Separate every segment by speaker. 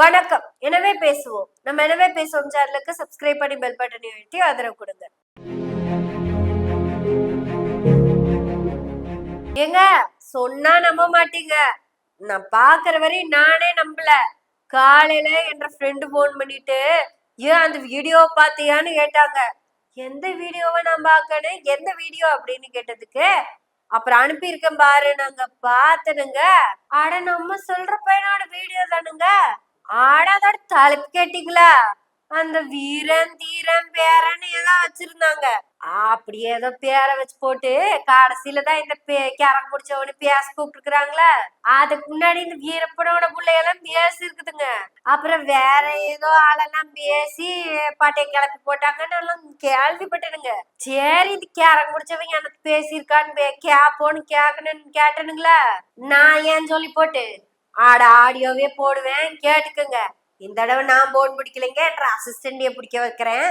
Speaker 1: வணக்கம். எனவே பேசுவோம். நம்ம எனவே பேசுவோம் சேனலுக்கு சப்ஸ்கிரைப் பண்ணி பெல் பட்டனை எழுதி ஆதரவு கொடுங்க. ஏங்க சொன்னா நம்ப மாட்டீங்க. நான் பாக்குற வரையும் நானே நம்பல. காலையில என்ற ஃப்ரெண்டு ஃபோன் பண்ணிட்டு ஏன் அந்த வீடியோ பாத்தியான்னு கேட்டாங்க. எந்த வீடியோவை நான் பார்க்கணும் எந்த வீடியோ அப்படின்னு கேட்டதுக்கு அப்புறம் அனுப்பியிருக்கேன் பாரு. நாங்க பார்த்தனுங்க. அட நம்ம சொல்ற பையனோட வீடியோ தானுங்க. ஆனா அதோட தலைப்பு கேட்டீங்களா? அந்த வீரன் தீரன் பேரன் ஏதோ வச்சிருந்தாங்க. அப்படியே ஏதோ பேரை வச்சு போட்டு கடைசியில தான் இந்த கேரம் பிடிச்சவனு பேச கூப்பிட்டுருக்காங்களா அதுக்கு முன்னாடி இந்த வீரப்பனோட பிள்ளையெல்லாம் பேசி இருக்குதுங்க அப்புறம் வேற ஏதோ ஆளெல்லாம் பேசி பாட்டையை கிளப்பி போட்டாங்கன்னு எல்லாம் கேள்விப்பட்டேனுங்க. சரி இந்த கேரம் பிடிச்சவங்க எனக்கு பேசியிருக்கான்னு கேப்போன்னு கேட்கணும்னு கேட்டனுங்களா. நான் ஏன் சொல்லி போட்டு ஆட ஆடியோவே போடுவேன். கேட்டுக்குங்க. இந்த தடவை நான் போன் பிடிக்கலைங்க. என்ற அசிஸ்டன்டிய பிடிக்க வைக்கிறேன்.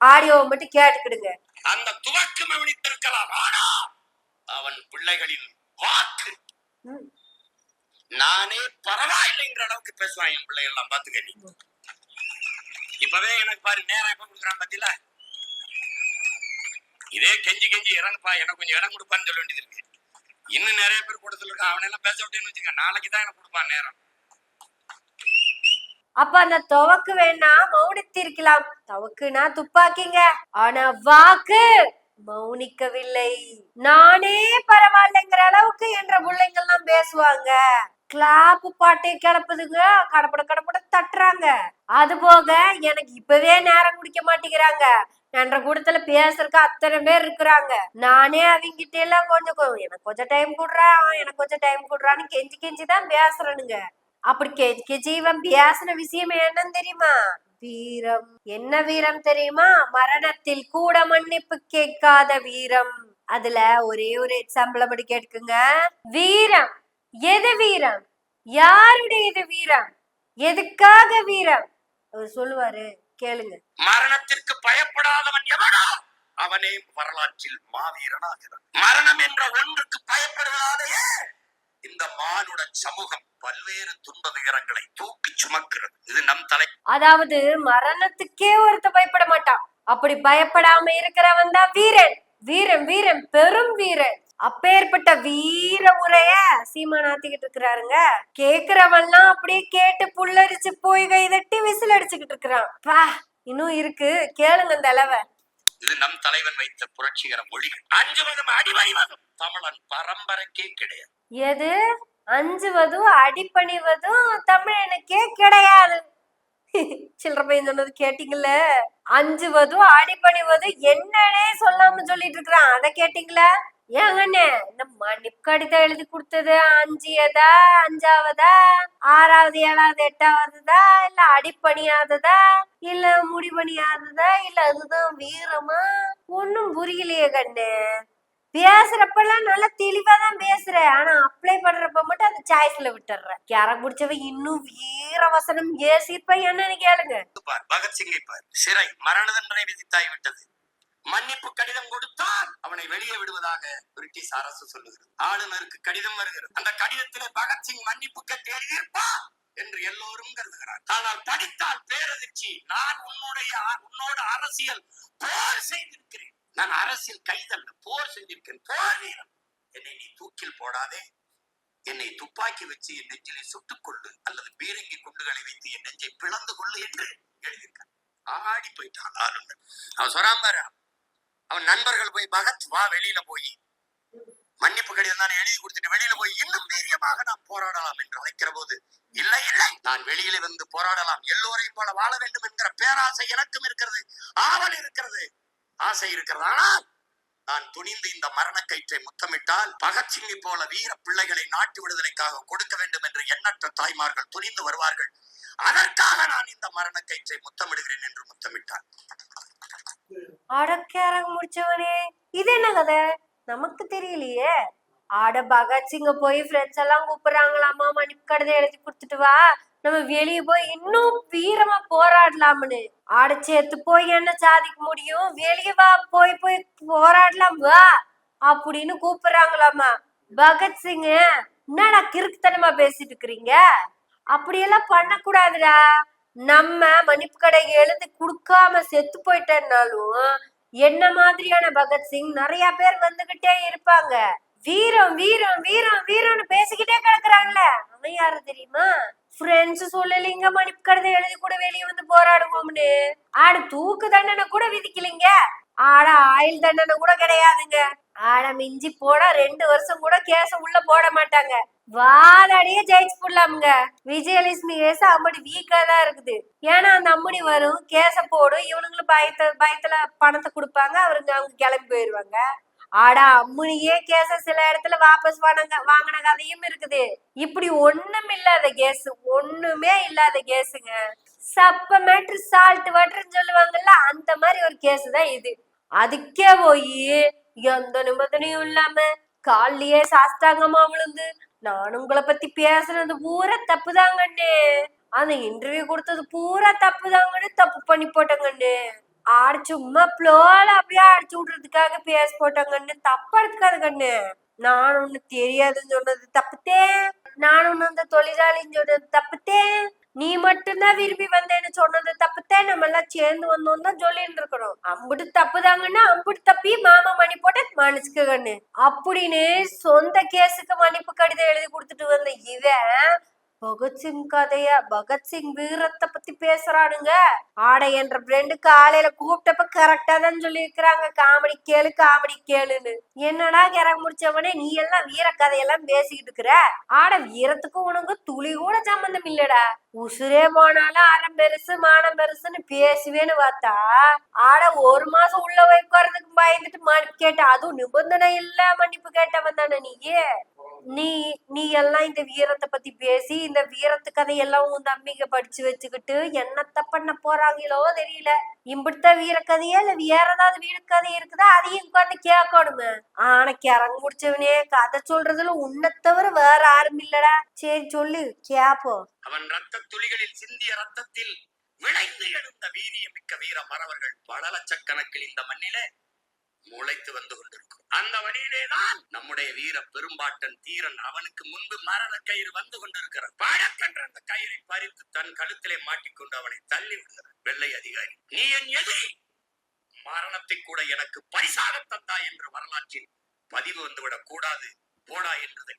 Speaker 1: ஆடியோவை மட்டும் கேட்டுக்கிடுங்க.
Speaker 2: அந்த துவக்கம் கவனித்திருக்கலாம் ஆனா அவன் பிள்ளைகளின் வாக்கு. நானே பரவாயில்லைங்கிற அளவுக்கு பேசுவான் என் பிள்ளைகள் எல்லாம் பாத்துக்க நீ இப்பவே எனக்கு பாரு நேரம் எப்ப கொடுக்குறான் பாத்தீங்களா இதே கெஞ்சி கெஞ்சி இறங்குப்பா. எனக்கு கொஞ்சம் இடம் கொடுப்பான்னு சொல்ல வேண்டியது இருக்கு. இன்னும் நிறைய பேர் கூட்டத்தில் இருக்கான் அவனை எல்லாம் பேச விட்டேன்னு வச்சுக்க நாளைக்கு தான் எனக்கு கொடுப்பான் நேரம்.
Speaker 1: அப்ப அந்த துவக்கு வேணா மௌனித்திருக்கலாம். துவக்குனா துப்பாக்கிங்க. ஆனா வாக்கு மௌனிக்கவில்லை. நானே பரவாயில்லைங்கிற அளவுக்கு என்ற பிள்ளைங்கள்லாம் பேசுவாங்க. கிளாப்பு பாட்டை கிளப்புதுங்க. கடப்பட கடப்பட தட்டுறாங்க. அது போக எனக்கு இப்பவே நேரம் குடிக்க மாட்டேங்கிறாங்க. என்ற கூடத்துல பேசுறதுக்கு அத்தனை பேர் இருக்கிறாங்க. நானே அவங்கிட்ட எல்லாம் கொஞ்சம் எனக்கு கொஞ்சம் டைம் கொடுறா எனக்கு கொஞ்சம் டைம் கொடுறான்னு கெஞ்சி கெஞ்சி தான் பேசுறேனுங்க. அப்படி கெஞ்சி கெஞ்சி இவன் பேசின விஷயம் என்னன்னு தெரியுமா? வீரம். என்ன வீரம் தெரியுமா? மரணத்தில் கூட மன்னிப்பு கேட்காத வீரம். அதுல ஒரே ஒரு எக்ஸாம்பிள் அப்படி கேட்குங்க வீரம். எது வீரம்? யாருடைய இது வீரம்? எதுக்காக வீரம்? அவர் சொல்லுவாரு கேளுங்க.
Speaker 2: மரணத்திற்கு பயப்படாதவன் எவனோ அவனே வரலாற்றில் மாவீரனாகிறான். மரணம் என்ற ஒன்றுக்கு பயப்படுவதாலேயே இந்த மானுட சமூகம் பல்வேறு துன்ப துயரங்களை தூக்கி சுமக்கிறது. இது நம் தலை.
Speaker 1: அதாவது மரணத்துக்கே ஒருத்த பயப்பட மாட்டான். அப்படி பயப்படாம இருக்கிறவன் தான் வீரன். வீரன் வீரன் பெரும் வீரன். அப்பேற்பட்ட வீர உரைய சீமானாத்திக்கிட்டு இருக்கிறாருங்க. கேக்குறவன்லாம் அப்படியே கேட்டு புல்லரிச்சு போய் கைதட்டி விசில் அடிச்சுக்கிட்டு இருக்கிறான். பா இன்னும் இருக்கு. கேளுங்க இந்த அளவை.
Speaker 2: இது நம் தலைவன் வைத்த புரட்சிகர மொழிகள் அஞ்சுவதும் அடிவாய்வதும் தமிழன் பரம்பரைக்கே கிடையாது.
Speaker 1: எது? அஞ்சுவதும் அடிப்பணிவதும் தமிழனுக்கே கிடையாது. சில்லற பையன் சொன்னது கேட்டீங்கல்ல? அஞ்சுவதும் அடிப்பணிவதும் என்னன்னே சொல்லாம சொல்லிட்டு இருக்கிறான். அதை கேட்டீங்களா? ஏங்கண்ணே இந்த மன்னிப்பு கடிதம் எழுதி கொடுத்தது அஞ்சியதா அஞ்சாவதா ஆறாவது ஏழாவது எட்டாவதுதா இல்ல அடிப்பணியாததா இல்ல முடிபணியாததா இல்ல அதுதான் வீரமா? ஒன்னும் புரியலையே கண்ணு பேசுறப்பெல்லாம் நல்லா தெளிவா தான் பேசுற. ஆனா அப்ளை பண்றப்ப மட்டும் அந்த சாய்ஸ்ல விட்டுற கேரம் பிடிச்சவ இன்னும் வீர வசனம் ஏசிப்ப என்னன்னு கேளுங்க.
Speaker 2: பகத்சிங்கை பார். சிறை மரண தண்டனை விதித்தாய் விட்டது. அவரை வெளியே விடுவதாக பிரிட்டிஷ் அரசு சொல்லுகிறது. ஆளுநருக்கு கடிதம் வருகிறது. அந்த கடிதத்திலே பகத்சிங் மன்னிப்பு கேட்டு என்று எல்லோரும் கருதுகிறார். ஆனால் படித்தால் பேரதிர்ச்சி. நான் உன்னுடைய உன்னோட அரசியல் போர் செய்திருக்கிறேன். நான் அரசியல் கைதல்ல போர் செய்திருக்கேன் போர் வீரம். என்னை நீ தூக்கில் போடாதே. என்னை துப்பாக்கி வச்சு என் நெஞ்சிலே சுட்டுக் கொள்ளு அல்லது பீரங்கி குண்டுகளை வைத்து என் நெஞ்சை பிளந்து கொள்ளு என்று எழுதியிருக்கான் ஆடி போயிட்டான் ஆளுநர். அவன் சொன்னான் அவன் நண்பர்கள் போய் பகத் வா வெளியில போய். மன்னிப்பு கடிதம் தான் எழுதி கொடுத்துட்டு வெளியில போய் இன்னும் தைரியமாக நாம் போராடலாம் என்று அழைக்கிற போது இல்லை இல்லை நான் வெளியில வந்து போராடலாம். எல்லோரையும் போல வாழ வேண்டும் என்கிற பேராசை எனக்கும் இருக்கிறது ஆவல் இருக்கிறது ஆசை இருக்கிறது. ஆனால் நான் துணிந்து இந்த மரண கயிற்றை முத்தமிட்டால் பகத்சிங்கை போல வீர பிள்ளைகளை நாட்டு விடுதலைக்காக கொடுக்க வேண்டும் என்று எண்ணற்ற தாய்மார்கள் துணிந்து வருவார்கள். அதற்காக நான் இந்த மரண கயிற்றை முத்தமிடுகிறேன் என்று முத்தமிட்டார்.
Speaker 1: அடக்கேரங்க முடிச்சவனே. இது என்ன கதை? நமக்கு தெரியலையே. ஆட பகத்சிங்க போய் ஃப்ரெண்ட்ஸ் எல்லாம் கூப்பிடுறாங்களாமா மன்னிப்பு கடிதம் எழுதி கொடுத்துட்டு வா. நம்ம வெளிய போய் இன்னும் வீரமா போராடலாம்னு. ஆட சேர்த்து போய் என்ன சாதிக்க முடியும்? வெளியே வா போய் போய் போராடலாம் வா. அப்படின்னு கூப்பிடுறாங்களாமா பகத்சிங் என்னடா கிறுக்குத்தனமா பேசிட்டு இருக்கிறீங்க? அப்படியெல்லாம் பண்ணக்கூடாதுடா. நம்ம மன்னிப்பு கடைக்கு எழுதி கொடுக்காம செத்து போயிட்டேன்னாலும் என்ன மாதிரியான பகத்சிங் நிறைய பேர் வந்துகிட்டே இருப்பாங்க. வீரம் வீரம் வீரம் வீரம்னு பேசிக்கிட்டே கிடக்குறாங்கல்ல அவன் யாரு தெரியுமா? ஃப்ரெண்ட்ஸ் சொல்லலைங்க மன்னிப்பு கடிதம் எழுதி கூட வெளியே வந்து போராடுவோம்னு. ஆடு தூக்கு தண்டனை கூட விதிக்கலைங்க. ஆட ஆயுள் தண்டனை கூட கிடையாதுங்க. ஆட மிஞ்சி போனா ரெண்டு வருஷம் கூட கேச உள்ள போட மாட்டாங்க. வாதாடியே ஜெயிச்சு போடலாமுங்க. விஜயலட்சுமி கேஸ் அம்மடி வீக்கா தான் இருக்குது. ஏன்னா அந்த அம்மடி வரும் கேச போடும் இவனுங்களும் பயத்த பயத்துல பணத்தை கொடுப்பாங்க அவருங்க அவங்க கிளம்பி போயிருவாங்க. ஆடா அம்முனியே கேஸ சில இடத்துல வாபஸ் வாங்க வாங்கின கதையும் இருக்குது. இப்படி ஒண்ணும் இல்லாத கேஸ் ஒண்ணுமே இல்லாத கேஸுங்க சப்ப மேட்ரு சால்ட் வாட்டர்னு சொல்லுவாங்கல்ல அந்த மாதிரி ஒரு கேஸ் தான் இது. அதுக்கே போய் எந்த நிபந்தனையும் இல்லாம கால்லயே சாஸ்தாங்கமா விழுந்து நான் உங்களை பத்தி பேசுனது பூரா தப்புதாங்கண்ணே. அந்த இன்டர்வியூ கொடுத்தது பூரா தப்புதாங்கன்னு தப்பு பண்ணி போட்டேங்கண்ணு. ஆடு சும்மா ப்ளோல அப்படியே அடிச்சு விடுறதுக்காக பேச கண்ணு. தப்பா எடுத்துக்காது கண்ணு. நான் ஒண்ணு தெரியாதுன்னு சொன்னது தப்புத்தே. நான் ஒண்ணு அந்த தொழிலாளின்னு சொன்னது தப்புத்தே. நீ மட்டும்தான் விரும்பி வந்தேன்னு சொன்னது தப்புத்தே. நம்ம எல்லாம் சேர்ந்து வந்தோம் தான் சொல்லிட்டு இருக்கிறோம் அம்புட்டு தப்புதாங்கன்னா அம்புட்டு தப்பி மாமா மணி போட்டு மன்னிச்சுக்க கண்ணு. அப்படின்னு சொந்த கேஸுக்கு மன்னிப்பு கடிதம் எழுதி கொடுத்துட்டு வந்த இவன் பகத்சிங் கதையா பகத்சிங் வீரத்தை பத்தி பேசுறானுங்க. ஆடை என்ற ஃப்ரெண்டு காலையில கூப்பிட்டப்ப கரெக்டா தான் சொல்லி இருக்கிறாங்க காமெடி கேளு காமெடி கேளுன்னு. என்னடா கிறங்க முடிச்சவனே நீ எல்லாம் வீர கதையெல்லாம் பேசிக்கிட்டு இருக்கிற? ஆட வீரத்துக்கும் உனக்கு துளி கூட சம்பந்தம் இல்லடா. உசுரே போனாலும் அறம் பெருசு மானம் பெருசுன்னு பேசுவேன்னு பார்த்தா ஆட ஒரு மாசம் உள்ள வைக்கிறதுக்கு பயந்துட்டு மன்னிப்பு கேட்ட அதுவும் நிபந்தனை இல்ல மன்னிப்பு கேட்டவன் தானே நீயே. நீ நீ எல்லாம் இந்த வீரத்தை பத்தி பேசி இந்த வீரத்து கதையெல்லாம் உன் தம்பிங்க படிச்சு வச்சுக்கிட்டு என்னத்த பண்ண போறாங்களோ தெரியல. இம்பிட்ட வீர கதையா இல்ல வேற ஏதாவது வீடு கதை இருக்குதா? அதையும் உட்காந்து கேட்கணுமே. ஆனா கிறங்க முடிச்சவனே கதை சொல்றதுல உன்னை தவிர வேற யாரும் இல்லடா. சரி சொல்லு கேப்போம்.
Speaker 2: அவன் ரத்த துளிகளில் சிந்திய ரத்தத்தில் விளைந்து எழுந்த வீரியமிக்க வீர மறவர்கள் பல லட்சக்கணக்கில் இந்த மண்ணிலே முளைத்து வந்து கொண்டிருக்கும். அந்த வழியிலே தான் நம்முடைய வீர பெரும்பாட்டன் தீரன் அவனுக்கு முன்பு மரண கயிறு வந்து கொண்டிருக்கிறார் பாடக்கன்ற அந்த கயிறை பறித்து தன் கழுத்திலே மாட்டிக்கொண்டு அவனை தள்ளி விடுகிறார் வெள்ளை அதிகாரி நீ என் எதிரி! மரணத்தை கூட எனக்கு பரிசாக தந்தா என்று வரலாற்றில் பதிவு வந்துவிடக் கூடாது. போடா என்றதை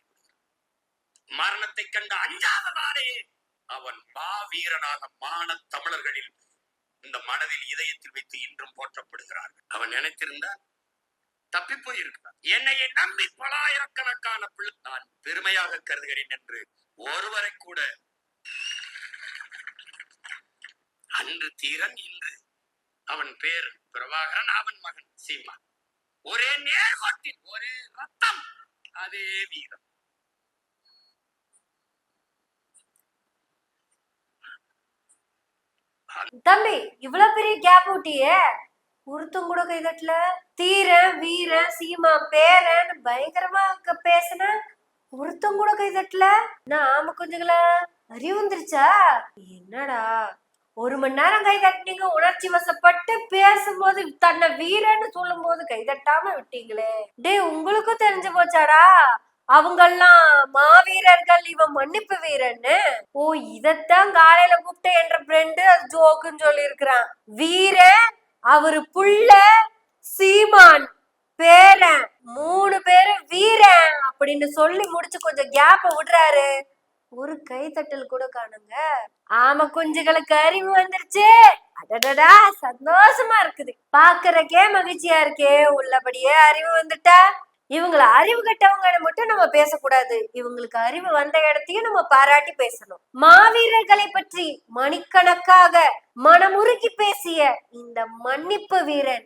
Speaker 2: மரணத்தை கண்ட அஞ்சாதனாலே அவன் மாவீரனாக மான தமிழர்களில் இந்த மனதில் இதயத்தில் வைத்து இன்றும் போற்றப்படுகிறார்கள். அவன் நினைத்திருந்தான் தப்பி போயிருக்கிறார். என்னையை நம்பி பலாயிரக்கணக்கான பிள்ளை நான் பெருமையாக கருதுகிறேன் என்று ஒருவரை கூட அன்று தீரன் இன்று அவன் பேர் பிரபாகரன் அவன் மகன் சீமா ஒரே நேர்கோட்டில் ஒரே ரத்தம் அதே வீரம்.
Speaker 1: தம்பி இவ்வளவு பெரிய கேப் ஊட்டியே. ஒருத்தம் கூட கைதட்டல தீரன் வீரன் சீமா பேரன் பயங்கரமா க- பேசுன ஒருத்தம் கூட கைதட்டல நான் ஆம கொஞ்சங்களா அறிவு வந்துருச்சா? என்னடா? ஒரு மணி நேரம் கை தட்டினீங்க உணர்ச்சி வசப்பட்டு பேசும்போது தன்னை வீரன்னு சொல்லும் போது கை தட்டாம விட்டீங்களே. டேய் உங்களுக்கும் தெரிஞ்சு போச்சாடா? அவங்கெல்லாம் மாவீரர்கள் இவன் மன்னிப்பு வீரன்னு. ஓ இதத்தான் காலையில கூப்பிட்டேன் என்ற ஃப்ரெண்டு அது ஜோக்குன்னு சொல்லி இருக்கிறான் வீரன் அவரு புள்ள சீமான் பேரன் மூணு பேரும் வீரன் அப்படின்னு சொல்லி முடிச்சு கொஞ்சம் கேப்ப விடுறாரு. ஒரு கைத்தட்டல் கூட காணுங்க. ஆமா குஞ்சுகளுக்கு அறிவு வந்துருச்சு. அடடடா சந்தோஷமா இருக்குது. பாக்குறக்கே மகிழ்ச்சியா இருக்கே. உள்ளபடியே அறிவு வந்துட்டா. இவங்கள அறிவு கெட்டவங்க மட்டும் நம்ம பேசக்கூடாது. இவங்களுக்கு அறிவு வந்த இடத்தையும் நம்ம பாராட்டி பேசணும். மாவீரர்களை பற்றி மணிக்கணக்காக மனமுருகி பேசிய இந்த மன்னிப்பு வீரன்